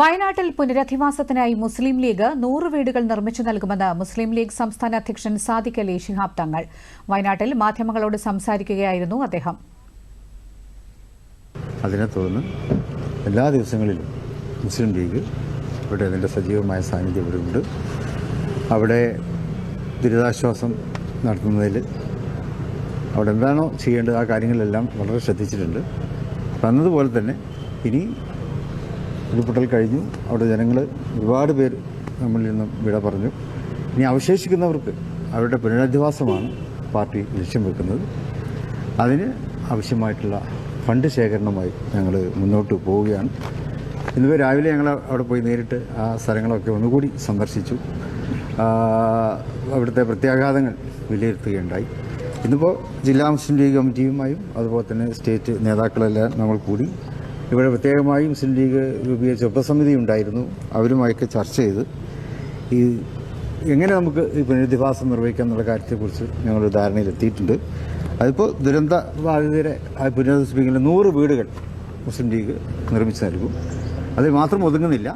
വയനാട്ടിൽ പുനരധിവാസത്തിനായി മുസ്ലിം ലീഗ് നൂറ് വീടുകൾ നിർമ്മിച്ചു നൽകുമെന്ന് മുസ്ലിം ലീഗ് സംസ്ഥാന അധ്യക്ഷൻ സാദിഖ് അലി ശിഹാബ് തങ്ങൾ. വയനാട്ടിൽ മാധ്യമങ്ങളോട് സംസാരിക്കുകയായിരുന്നു അദ്ദേഹം. അതിനെ തുടർന്ന് എല്ലാ ദിവസങ്ങളിലും മുസ്ലിം ലീഗ് ഇവിടെ അതിന്റെ സജീവമായ സാന്നിധ്യം ഇവിടെ ഉണ്ട്. അവിടെ ദുരിതാശ്വാസം നടത്തുന്നതിൽ അവിടെ എന്താണോ ചെയ്യേണ്ടത് ആ കാര്യങ്ങളെല്ലാം വളരെ ശ്രദ്ധിച്ചിട്ടുണ്ട്. വന്നതുപോലെ തന്നെ ഇനി ഉരുൾപൊട്ടൽ കഴിഞ്ഞു. അവിടെ ജനങ്ങൾ ഒരുപാട് പേര് നമ്മളിൽ നിന്നും വിട പറഞ്ഞു. ഇനി അവശേഷിക്കുന്നവർക്ക് അവരുടെ പുനരധിവാസമാണ് പാർട്ടി ലക്ഷ്യം വെക്കുന്നത്. അതിന് ആവശ്യമായിട്ടുള്ള ഫണ്ട് ശേഖരണമായി ഞങ്ങൾ മുന്നോട്ട് പോവുകയാണ്. ഇന്നിപ്പോൾ രാവിലെ ഞങ്ങൾ അവിടെ പോയി നേരിട്ട് ആ സ്ഥലങ്ങളൊക്കെ ഒന്നുകൂടി സന്ദർശിച്ചു. അവിടുത്തെ പ്രത്യാഘാതങ്ങൾ വിലയിരുത്തുകയുണ്ടായി. ഇന്നിപ്പോൾ ജില്ലാ മുസ്ലിം ലീഗ് കമ്മിറ്റിയുമായും അതുപോലെ തന്നെ സ്റ്റേറ്റ് നേതാക്കളെല്ലാം നമ്മൾ കൂടി ഇവിടെ പ്രത്യേകമായി മുസ്ലിം ലീഗ് രൂപീകരിച്ച ഉപസമിതി ഉണ്ടായിരുന്നു. അവരുമായൊക്കെ ചർച്ച ചെയ്ത് ഈ എങ്ങനെ നമുക്ക് ഈ പുനരധിവാസം നിർവഹിക്കാം എന്നുള്ള കാര്യത്തെക്കുറിച്ച് ഞങ്ങൾ ധാരണയിലെത്തിയിട്ടുണ്ട്. അതിപ്പോൾ ദുരന്ത ബാധിതരെ പുനരധിവസിപ്പിക്കുന്ന നൂറ് വീടുകൾ മുസ്ലിം ലീഗ് നിർമ്മിച്ചു നൽകും അതിൽ മാത്രം ഒതുങ്ങുന്നില്ല.